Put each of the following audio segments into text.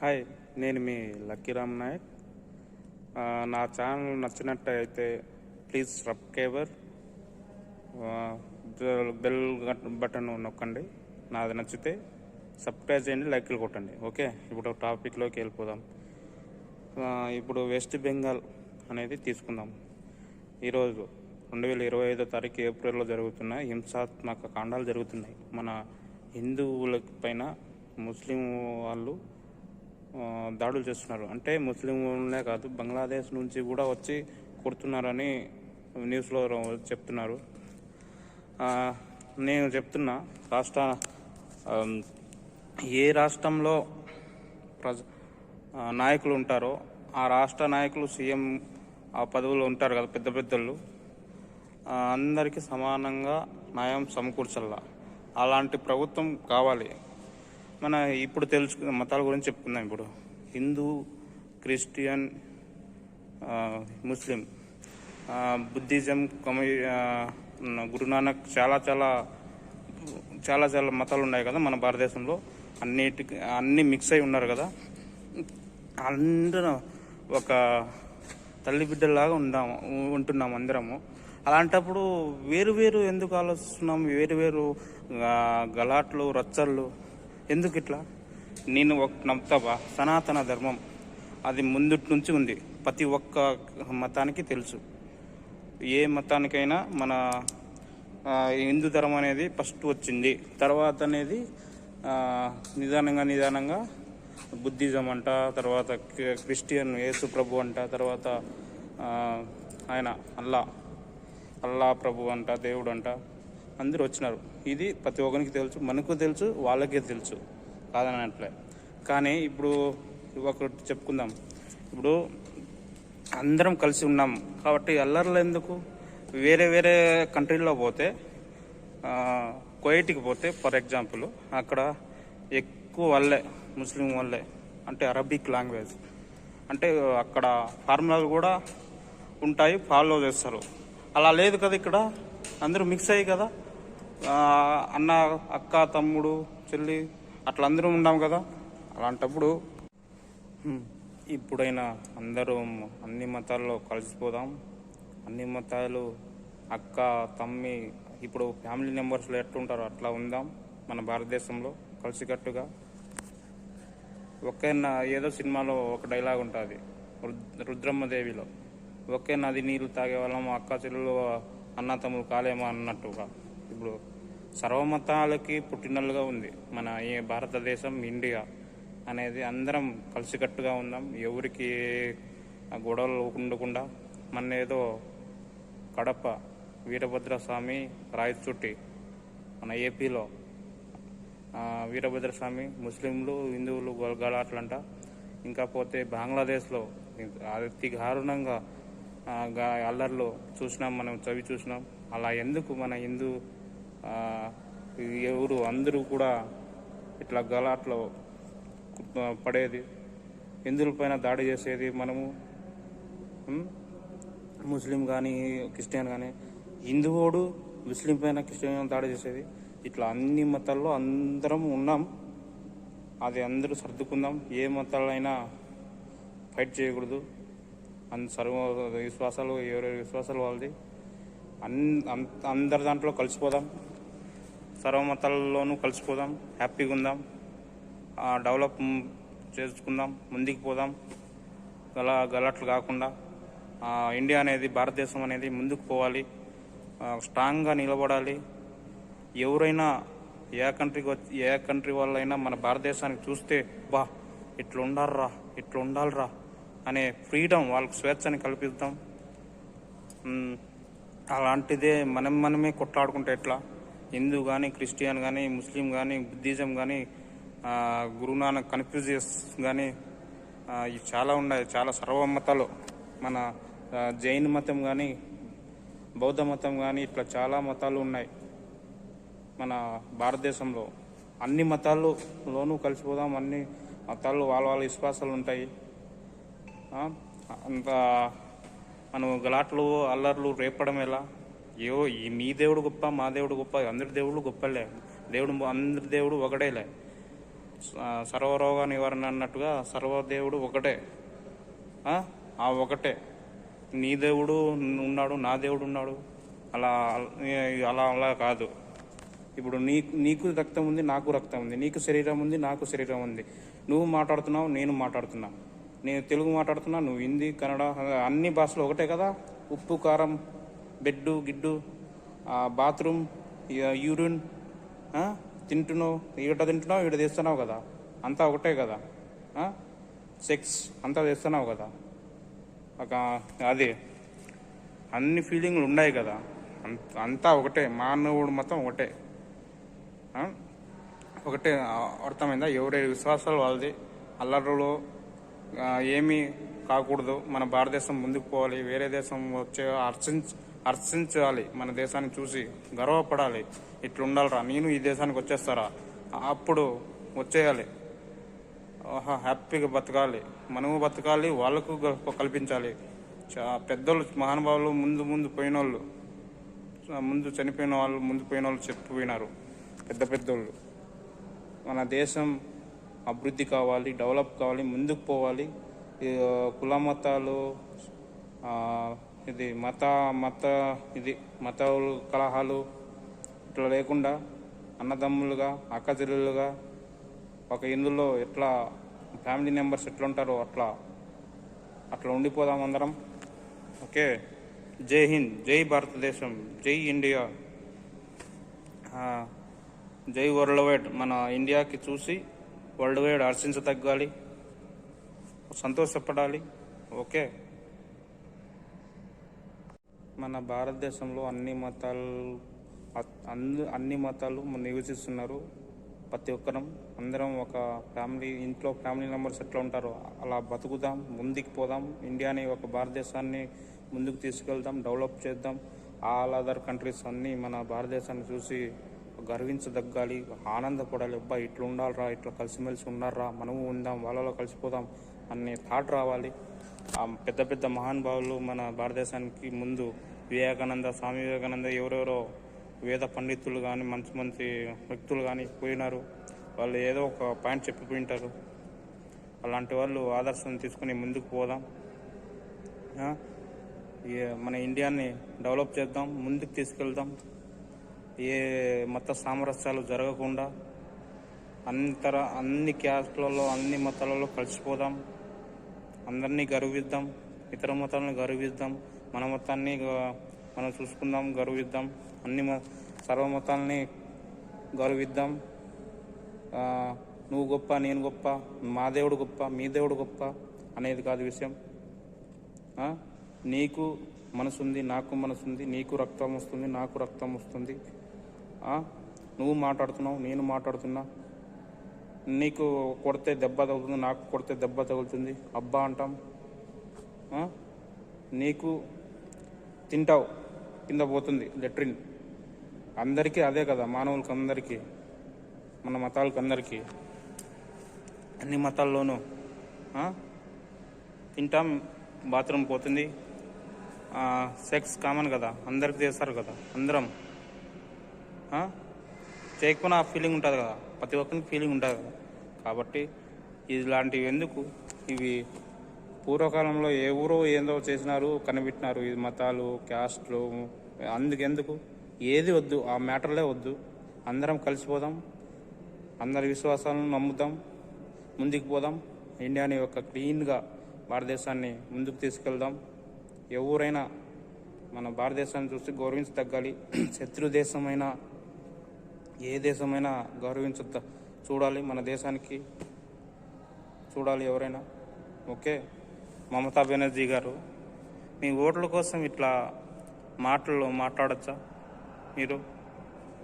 Hi నేను మీ లక్కీరామ్ నాయక్. నా channel నచ్చినట్టయితే ప్లీజ్ సబ్స్క్రైబర్. బెల్ బటన్ నొక్కండి. నాది నచ్చితే సబ్స్క్రైబ్ చేయండి లైక్లు కొట్టండి. ఓకే ఇప్పుడు టాపిక్లోకి వెళ్ళిపోదాం. ఇప్పుడు వెస్ట్ బెంగాల్ అనేది తీసుకుందాం. ఈరోజు రెండు వేల ఇరవై ఐదో తారీఖు ఏప్రిల్లో జరుగుతున్న హింసాత్మక కాండాలు జరుగుతున్నాయి. మన హిందువుల పైన ముస్లిం వాళ్ళు దాడులు చేస్తున్నారు. అంటే ముస్లింలే కాదు బంగ్లాదేశ్ నుంచి కూడా వచ్చి కొడుతున్నారని న్యూస్లో చెప్తున్నారు. నేను చెప్తున్నా రాష్ట్ర ఏ రాష్ట్రంలో ప్రజ నాయకులు ఉంటారో ఆ రాష్ట్ర నాయకులు సీఎం ఆ పదవులు ఉంటారు కదా పెద్ద పెద్దలు అందరికీ సమానంగా న్యాయం సమకూర్చల్లా. అలాంటి ప్రభుత్వం కావాలి. మన ఇప్పుడు తెలుసుకున్న మతాల గురించి చెప్పుకుందాం ఇప్పుడు. Hindu Christian Muslim. బుద్ధిజం కమ్యూ గురునానక్ చాలా చాలా చాలా చాలా మతాలు ఉన్నాయి కదా మన భారతదేశంలో. అన్నిటికి అన్నీ మిక్స్ అయి ఉన్నారు కదా. అందరం ఒక తల్లి బిడ్డలాగా ఉందాము ఉంటున్నాం అందరము. అలాంటప్పుడు వేరు వేరు ఎందుకు ఆలోచిస్తున్నాం వేరు వేరు గలాట్లు రచ్చళ్ళు ఎందుకు ఇట్లా నేను ఒక నమ్ముతావా? సనాతన ధర్మం అది ముందుటి నుంచి ఉంది. ప్రతి ఒక్క మతానికి తెలుసు. ఏ మతానికైనా మన హిందూ ధర్మం అనేది ఫస్ట్ వచ్చింది. తర్వాత అనేది నిదానంగా నిదానంగా బుద్ధిజం అంట తర్వాత క్రిస్టియన్ యేసు ప్రభు అంట తర్వాత ఆయన అల్లా అల్లా ప్రభు అంట దేవుడు అంట. అందరూ వచ్చినారు. ఇది ప్రతి ఒక్కరికి తెలుసు మనకు తెలుసు వాళ్ళకే తెలుసు. కాదనట్లే కానీ ఇప్పుడు ఒకటి చెప్పుకుందాం. ఇప్పుడు అందరం కలిసి ఉన్నాం. కాబట్టి అల్లర్లు ఎందుకు? వేరే వేరే కంట్రీలో పోతే ఆ, కువైట్కి పోతే ఫర్ ఎగ్జాంపుల్ అక్కడ ఎక్కువ వాళ్ళే ముస్లిం వాళ్ళే అంటే అరబిక్ లాంగ్వేజ్. అంటే అక్కడ ఫార్ములాలు కూడా ఉంటాయి ఫాలో చేస్తారు. అలా లేదు కదా ఇక్కడ? అందరూ మిక్స్ అయ్యి కదా? అన్న అక్క తమ్ముడు చెల్లి అట్లా అందరూ ఉన్నాం కదా. అలాంటప్పుడు ఇప్పుడైనా అందరూ అన్ని మతాల్లో కలిసిపోదాం. అన్ని మతాలు అక్క తమ్మి ఇప్పుడు ఫ్యామిలీ మెంబర్స్లో ఎట్లుంటారో అట్లా ఉందాం మన భారతదేశంలో కలిసికట్టుగా. ఒకే నా ఏదో సినిమాలో ఒక డైలాగ్ ఉంటుంది రుద్రమ్మదేవిలో. ఒకే నది నీళ్ళు తాగే వాళ్ళం అక్క చెల్లెలు అన్న తమ్ముడు కాలేమో అన్నట్టుగా. ఇప్పుడు సర్వమతాలకి పుట్టినలుగా ఉంది. మన ఈ భారతదేశం ఇండియా అనేది అందరం కలిసికట్టుగా ఉందాం. ఎవరికి గొడవలు ఉండకుండా మన ఏదో కడప వీరభద్ర స్వామి రాయచుట్టి మన ఏపీలో వీరభద్ర స్వామి ముస్లింలు హిందువులు గొ- గలాట్లంట ఇంకా పోతే బంగ్లాదేశ్లో అతి దారుణంగా అల్లర్లు చూసినాం మనం చవి చూసినాం. అలా ఎందుకు మన హిందూ ఎవరు అందరూ కూడా ఇట్లా గలాట్లో పడేది హిందువులపైన దాడి చేసేది మనము. ముస్లిం కానీ క్రిస్టియన్ కానీ హిందువుడు ముస్లిం పైన క్రిస్టియన్ దాడి చేసేది. ఇట్లా అన్ని మతాల్లో అందరం ఉన్నాం. అది అందరూ సర్దుకుందాం. ఏ మతాలైనా ఫైట్ చేయకూడదు. అన్ సర్వ విశ్వాసాలు ఎవరెవరి విశ్వాసాలు వాళ్ళది. అన్ అన్- అందరి దాంట్లో కలిసిపోదాం. సర్వ మతాల్లోనూ కలిసిపోదాం హ్యాపీగా ఉందాం డెవలప్ చేసుకుందాం ముందుకు పోదాం గల గలట్లు కాకుండా ఇండియా అనేది భారతదేశం అనేది ముందుకు పోవాలి స్ట్రాంగ్గా నిలబడాలి. ఎవరైనా ఏ కంట్రీకి వచ్చి ఏ కంట్రీ వాళ్ళైనా మన భారతదేశానికి చూస్తే బా ఇట్లా ఉండాలరా ఇట్లా ఉండాలిరా అనే ఫ్రీడమ్ వాళ్ళకి స్వేచ్ఛని కల్పిద్దాం. అలాంటిదే మనం మనమే కొట్లాడుకుంటే ఎట్లా? హిందూ కానీ క్రిస్టియన్ కానీ ముస్లిం కానీ బుద్ధిజం కానీ గురునానక్ కన్ఫ్యూజియస్ కానీ చాలా ఉన్నాయి. చాలా సర్వమతాలు మన జైన్ మతం కానీ బౌద్ధ మతం కానీ ఇట్లా చాలా మతాలు ఉన్నాయి. మన భారతదేశంలో అన్ని మతాల్లోనూ కలిసిపోదాం. అన్ని మతాలు వాళ్ళ వాళ్ళ విశ్వాసాలు ఉంటాయి. అంత మనం గలాట్లు అల్లర్లు రేపడం ఎలా? ఏవో ఈ మీ దేవుడు గొప్ప మా దేవుడు గొప్ప అందరి దేవుడు గొప్పలే. దేవుడు అందరి దేవుడు ఒకటేలే. సర్వరోగ నివారణ అన్నట్టుగా సర్వదేవుడు ఒకటే. ఆ? ఒకటే. నీ దేవుడు ఉన్నాడు నా దేవుడు ఉన్నాడు. అలా అలా అలా కాదు. ఇప్పుడు నీకు నీకు రక్తం ఉంది నాకు రక్తం ఉంది. నీకు శరీరం ఉంది నాకు శరీరం ఉంది. నువ్వు మాట్లాడుతున్నావు నేను మాట్లాడుతున్నా. నేను తెలుగు మాట్లాడుతున్నా నువ్వు హిందీ కన్నడ అన్ని భాషలు ఒకటే కదా? ఉప్పు కారం బెడ్డు గిడ్డు బాత్రూమ్ యూరిన్ తింటున్నావు ఈడ తింటున్నావు ఈడ తెస్తున్నావు కదా. అంతా ఒకటే కదా. సెక్స్ అంతా చేస్తున్నావు కదా. ఒక అది అన్ని ఫీలింగ్లు ఉన్నాయి కదా. అంత- అంతా ఒకటే మానవుడు మొత్తం ఒకటే. ఒకటే అర్థమైందా? ఎవరి విశ్వాసాలు వాళ్ళది. అల్లర్లు ఏమీ కాకూడదు. మన భారతదేశం ముందుకు పోవాలి వేరే దేశం వచ్చే అర్చించి హర్షించాలి మన దేశాన్ని చూసి గర్వపడాలి. ఇట్లా నేను ఈ దేశానికి వచ్చేస్తారా? అప్పుడు వచ్చేయాలి. ఆహా హ్యాపీగా బతకాలి. మనము బతకాలి వాళ్ళకు కల్పించాలి. చా- పెద్దోళ్ళు మహానుభావులు ముందు ముందు పోయిన వాళ్ళు ముందు చనిపోయిన వాళ్ళు ముందు పోయిన వాళ్ళు చెప్పిపోయినారు పెద్ద పెద్దోళ్ళు. మన దేశం అభివృద్ధి కావాలి డెవలప్ కావాలి ముందుకు పోవాలి. ఈ, కుల మతాలు ఇది మత మత ఇది మత కలహాలు ఇట్లా లేకుండా అన్నదమ్ములుగా అక్కచెల్లెలుగా ఒక ఇందులో ఎట్లా ఫ్యామిలీ మెంబర్స్ ఎట్లా ఉంటారో అట్లా అట్లా ఉండిపోదాం అందరం. ఓకే? జై హింద్ జై భారతదేశం జై ఇండియా. జై వరల్డ్ వైడ్ మన ఇండియాకి చూసి వరల్డ్ వైడ్ హర్షించతగ్గాలి సంతోషపడాలి. ఓకే? మన భారతదేశంలో అన్ని మతాలు అందు అన్ని అన్ని మతాలు నివసిస్తున్నారు. ప్రతి ఒక్కరం అందరం ఒక ఫ్యామిలీ ఇంట్లో ఫ్యామిలీ మెంబర్స్ ఎట్లా ఉంటారో అలా బతుకుదాం ముందుకు పోదాం ఇండియాని ఒక భారతదేశాన్ని ముందుకు తీసుకెళ్దాం డెవలప్ చేద్దాం. ఆల్ అదర్ కంట్రీస్ అన్నీ మన భారతదేశాన్ని చూసి గర్వించదగ్గాలి ఆనందపడాలి. అబ్బా ఇట్లా ఉండాలిరా ఇట్లా కలిసిమెలిసి ఉన్నారా మనము ఉందాం వాళ్ళలో కలిసిపోదాం అనే థాట్ రావాలి. ఆ పెద్ద పెద్ద మహానుభావులు మన భారతదేశానికి ముందు వివేకానంద స్వామి వివేకానంద ఎవరెవరో వేద పండితులు కానీ మంచి మంచి వ్యక్తులు కానీ పోయినారు. వాళ్ళు ఏదో ఒక పాయింట్ చెప్పిపోయింటారు అలాంటి వాళ్ళు ఆదర్శం తీసుకుని ముందుకు పోదాం. మన ఇండియాని డెవలప్ చేద్దాం ముందుకు తీసుకెళ్దాం. ఏ మత సామరస్యాలు జరగకుండా అంతర అన్ని క్యాస్ట్లలో అన్ని మతాలలో కలిసిపోదాం. అందరినీ గర్విద్దాం ఇతర మతాలను గర్విద్దాం. మన మతాన్ని మనం చూసుకుందాం గర్విద్దాం. అన్ని మ సర్వ గర్విద్దాం. నువ్వు గొప్ప నేను గొప్ప మా దేవుడు గొప్ప మీ దేవుడు గొప్ప అనేది కాదు విషయం. నీకు మనసుంది నాకు మనసుంది నీకు రక్తం వస్తుంది నాకు రక్తం వస్తుంది. నువ్వు మాట్లాడుతున్నావు నేను మాట్లాడుతున్నా. నీకు కొడితే దెబ్బ తగులుతుంది నాకు కొడితే దెబ్బ తగులుతుంది. అబ్బా అంటాం. నీకు తింటావు కింద పోతుంది లెట్రిన్. అందరికీ అదే కదా మానవులకి అందరికీ మన మతాలకు అందరికీ అన్ని మతాల్లోనూ తింటాం బాత్రూమ్ పోతుంది. సెక్స్ కామన్ కదా అందరికి చేస్తారు కదా అందరం. చేయకపోయినా ఆ ఫీలింగ్ ఉంటుంది కదా ప్రతి ఒక్కరికి ఫీలింగ్ ఉంటుంది కదా. కాబట్టి ఇలాంటివి ఎందుకు? ఇవి పూర్వకాలంలో ఎవరో ఏందో చేసినారు కనిపెట్టినారు. ఇది మతాలు క్యాస్ట్లు అందుకెందుకు? ఏది వద్దు ఆ మ్యాటర్లే వద్దు. అందరం కలిసిపోదాం అందరి విశ్వాసాలను నమ్ముదాం ముందుకు పోదాం. ఇండియాని ఒక క్లీన్గా భారతదేశాన్ని ముందుకు తీసుకెళ్దాం. ఎవరైనా మన భారతదేశాన్ని చూసి గౌరవించి తగ్గాలి శత్రు దేశమైనా ఏ దేశమైనా గౌరవించ చూడాలి మన దేశానికి చూడాలి ఎవరైనా. ఓకే? మమతా బెనర్జీ గారు మీ ఓట్ల కోసం ఇట్లా మాటలు మాట్లాడచ్చా? మీరు?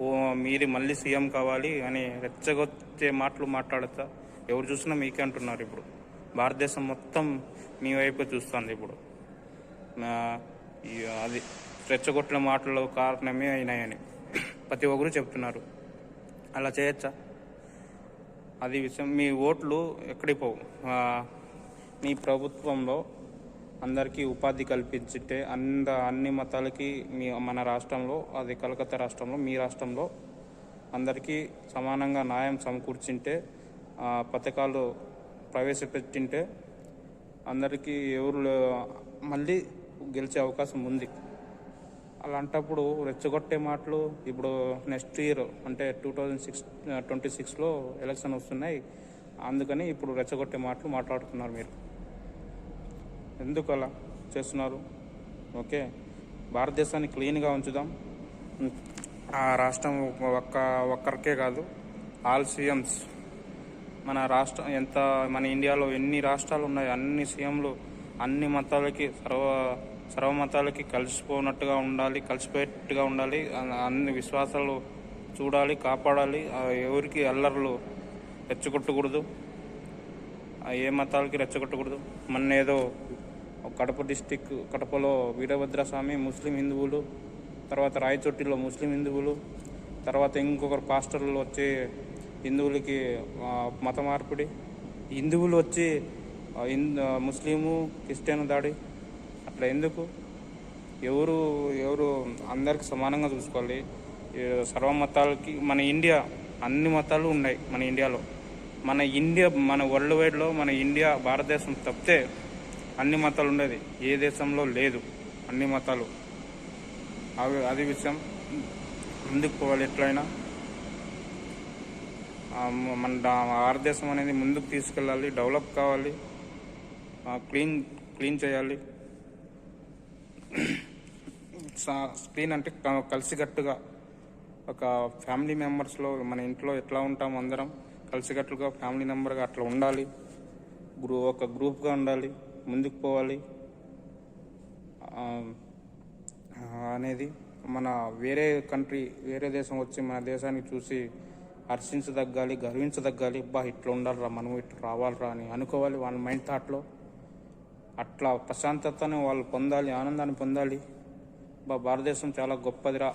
ఓ మీరు మళ్ళీ సీఎం కావాలి అని రెచ్చగొచ్చే మాటలు మాట్లాడచ్చా? ఎవరు చూసినా మీకే అంటున్నారు ఇప్పుడు. భారతదేశం మొత్తం మీ వైపు చూస్తుంది ఇప్పుడు. అది రెచ్చగొట్టిన మాటలు కారణమే అయినాయని ప్రతి ఒక్కరు చెప్తున్నారు. అలా చేయొచ్చా? అది విషయం. మీ ఓట్లు ఎక్కడికి పోవు? మీ ప్రభుత్వంలో అందరికీ ఉపాధి కల్పించితే అంద అన్ని మతాలకి మీ మన రాష్ట్రంలో అది కలకత్తా రాష్ట్రంలో మీ రాష్ట్రంలో అందరికీ సమానంగా న్యాయం సమకూర్చింటే ఆ, పథకాలు ప్రవేశపెట్టింటే అందరికీ ఎవరు మళ్ళీ గెలిచే అవకాశం ఉంది. అలాంటప్పుడు రెచ్చగొట్టే మాటలు ఇప్పుడు నెక్స్ట్ ఇయర్ అంటే టూ థౌజండ్ సిక్స్ ట్వంటీ సిక్స్లో ఎలక్షన్ వస్తున్నాయి. అందుకని ఇప్పుడు రెచ్చగొట్టే మాటలు మాట్లాడుతున్నారు మీరు. ఎందుకు అలా చేస్తున్నారు? ఓకే. భారతదేశాన్ని క్లీన్గా ఉంచుదాం. ఆ రాష్ట్రం ఒక్క ఒక్కరికే కాదు ఆల్ సీఎంస్. మన రాష్ట్రం ఎంత మన ఇండియాలో ఎన్ని రాష్ట్రాలు ఉన్నాయి అన్ని సీఎంలు అన్ని మతాలకి సర్వ సర్వ మతాలకి కలిసిపోనట్టుగా ఉండాలి కలిసిపోయేట్టుగా ఉండాలి అన్ని విశ్వాసాలు చూడాలి కాపాడాలి ఎవరికి అల్లర్లు రెచ్చగొట్టకూడదు ఏ మతాలకి రెచ్చగొట్టకూడదు మన ఏదో కడప డిస్టిక్ కడపలో వీరభద్ర స్వామి ముస్లిం హిందువులు తర్వాత రాయచోటిలో ముస్లిం హిందువులు తర్వాత ఇంకొకరు పాస్టర్లు వచ్చి హిందువులకి మత మార్పిడి హిందువులు వచ్చి ముస్లిము క్రిస్టియన్ దాడి. అట్లా ఎందుకు? ఎవరు ఎవరు అందరికి సమానంగా చూసుకోవాలి. సర్వ మతాలకి మన ఇండియా అన్ని మతాలు ఉన్నాయి మన ఇండియాలో. మన ఇండియా మన వరల్డ్ వైడ్లో మన ఇండియా భారతదేశం తప్పితే అన్ని మతాలు ఉండేది. ఏ దేశంలో లేదు. అన్ని మతాలు. అవి అది విషయం ముందుకు పోవాలి ఎట్లయినా. మన భారతదేశం అనేది ముందుకు తీసుకెళ్ళాలి డెవలప్ కావాలి క్లీన్ క్లీన్ చేయాలి. సా- క్లీన్ అంటే కలిసికట్టుగా ఒక ఫ్యామిలీ మెంబర్స్లో మన ఇంట్లో ఎట్లా ఉంటాం అందరం కలిసికట్టుగా ఫ్యామిలీ మెంబర్గా అట్లా ఉండాలి. గ్రూ ఒక గ్రూప్గా ఉండాలి. ముందుకు పోవాలి. అనేది మన వేరే కంట్రీ వేరే దేశం వచ్చి మన దేశాన్ని చూసి హర్షించదగ్గాలి గర్వించదగ్గాలి. బా ఇట్లా ఉండాలిరా మనం ఇట్లా రావాలిరా అని అనుకోవాలి వాళ్ళ మైండ్ థాట్లో. అట్లా ప్రశాంతతను వాళ్ళు పొందాలి ఆనందాన్ని పొందాలి. బా భారతదేశం చాలా గొప్పదిరా.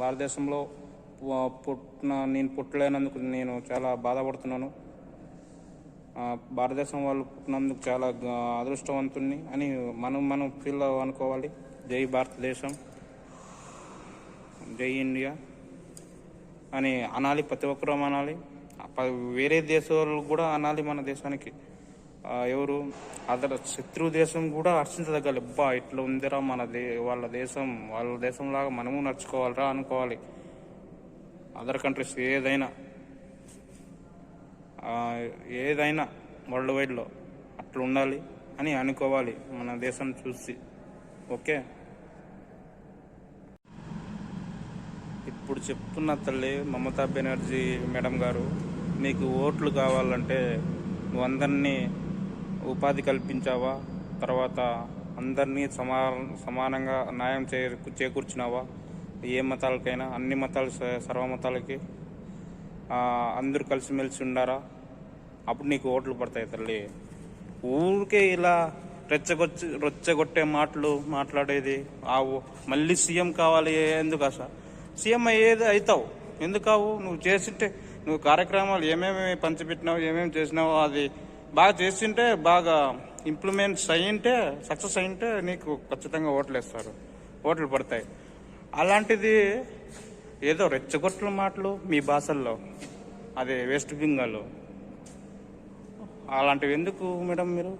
భారతదేశంలో పుట్టిన నేను పుట్టలేనందుకు నేను చాలా బాధపడుతున్నాను. భారతదేశం వాళ్ళు పుట్టినందుకు చాలా గ- అదృష్టవంతుణ్ణి అని మనం మనం ఫీల్ అనుకోవాలి. జై భారతదేశం. జై ఇండియా అని అనాలి ప్రతి ఒక్కరూ అనాలి. ప- వేరే దేశాలు కూడా అనాలి మన దేశానికి. ఎవరు? అదర్ శత్రు దేశం కూడా హర్షించదగ్గాలి అబ్బా ఇట్లా ఉందిరా మన దే వాళ్ళ దేశం వాళ్ళ దేశంలాగా మనము నడుచుకోవాలిరా అనుకోవాలి. అదర్ కంట్రీస్ ఏదైనా ఏదైనా వరల్డ్ వైడ్లో అట్లా ఉండాలి అని అనుకోవాలి మన దేశం చూసి. ఓకే? ఇప్పుడు చెప్తున్న తల్లి మమతా బెనర్జీ మేడం గారు నీకు ఓట్లు కావాలంటే నువ్వు అందరినీ ఉపాధి కల్పించావా? తర్వాత అందరినీ సమా సమానంగా న్యాయం చే చేకూర్చినావా? ఏ మతాలకైనా అన్ని మతాలు స- సర్వ మతాలకి అందరూ కలిసిమెలిసి ఉండారా? అప్పుడు నీకు ఓట్లు పడతాయి తల్లి. ఊరికే ఇలా రెచ్చగొచ్చి రెచ్చగొట్టే మాటలు మాట్లాడేది. ఆ మళ్ళీ సీఎం కావాలి ఎందుకు అస సీఎం అయ్యేది అవుతావు ఎందుకు కావు నువ్వు చేసింటే నువ్వు కార్యక్రమాలు ఏమేమి పంచిపెట్టినావు ఏమేమి చేసినావు అది బాగా చేసింటే బాగా ఇంప్లిమెంట్స్ అయ్యింటే సక్సెస్ అయ్యింటే నీకు ఖచ్చితంగా ఓట్లు వేస్తారు ఓట్లు పడతాయి. అలాంటిది ఏదో రెచ్చగొట్ల మాటలు మీ భాషల్లో అదే వెస్ట్ బెంగాల్లో అలాంటివి ఎందుకు మేడం మీరు?